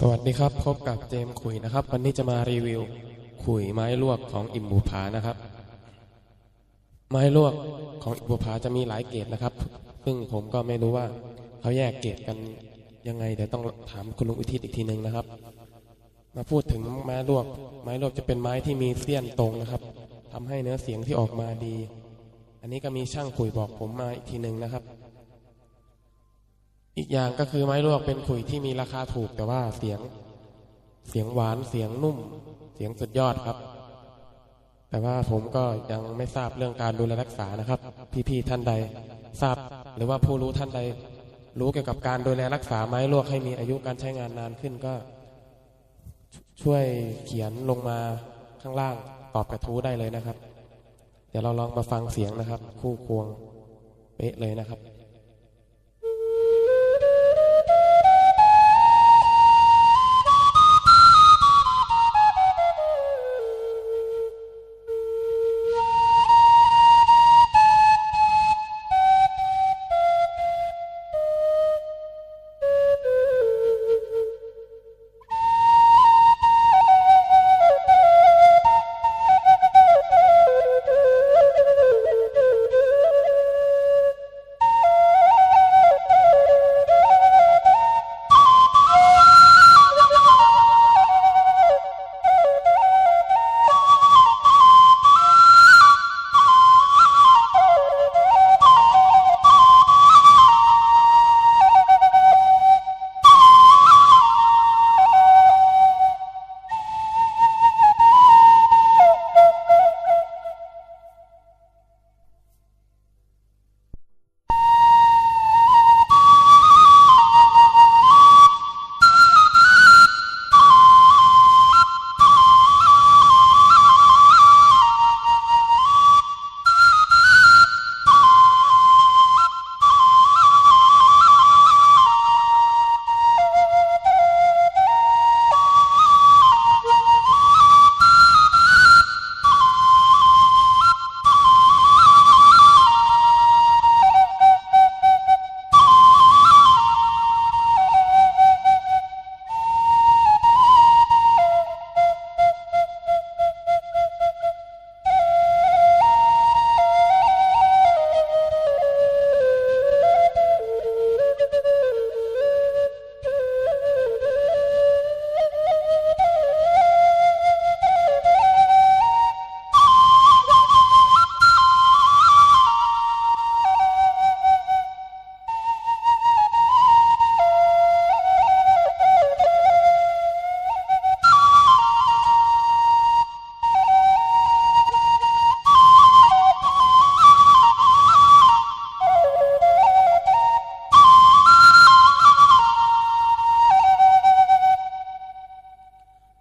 สวัสดีครับ พบกับเจมส์ขุยนะครับ วันนี้จะมารีวิวขุยไม้ลวกของอิมบุภานะครับ ไม้ลวกของอิมบุภาจะมีหลายเกรดนะครับ ซึ่งผมก็ไม่รู้ว่าเขาแยกเกรดกันยังไงเดี๋ยวต้องถามคุณลุงอุทิศอีกทีหนึ่งนะครับ มาพูดถึงไม้ลวก ไม้ลวกจะเป็นไม้ที่มีเสี้ยนตรงนะครับทำให้เนื้อเสียงที่ออกมาดี อันนี้ก็มีช่างขุยบอกผมมาอีกทีหนึ่งนะครับ อีกอย่างก็คือไม้ลวกเป็นขุยที่มีราคาถูกแต่ว่าเสียงเสียงหวานเสียงนุ่ม เสียงสุดยอดครับ แต่ว่าผมก็ยังไม่ทราบเรื่องการดูแลรักษานะครับ พี่ๆท่านใด ทราบหรือว่าผู้รู้ท่านใด รู้เกี่ยวกับการดูแลรักษาไม้ลวกให้มีอายุการใช้งานนานขึ้นก็ ช่วยเขียนลงมาข้างล่างตอบกระทู้ได้เลยนะครับ เดี๋ยวเราลองมาฟังเสียงนะครับ คู่ควงเป๊ะเลยนะครับ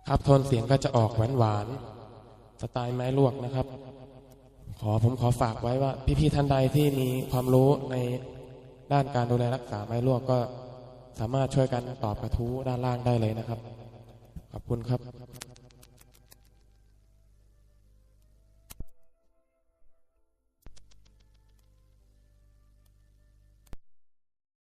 ครับโทนเสียงก็จะออกหวานหวานสไตล์ไม้ลวกนะครับ ขอผมขอฝากไว้ว่า พี่ๆท่านใดที่มีความรู้ในด้านการดูแลรักษาไม้ลวกก็สามารถช่วยกันตอบกระทู้ด้านล่างได้เลยนะครับ ขอบคุณครับ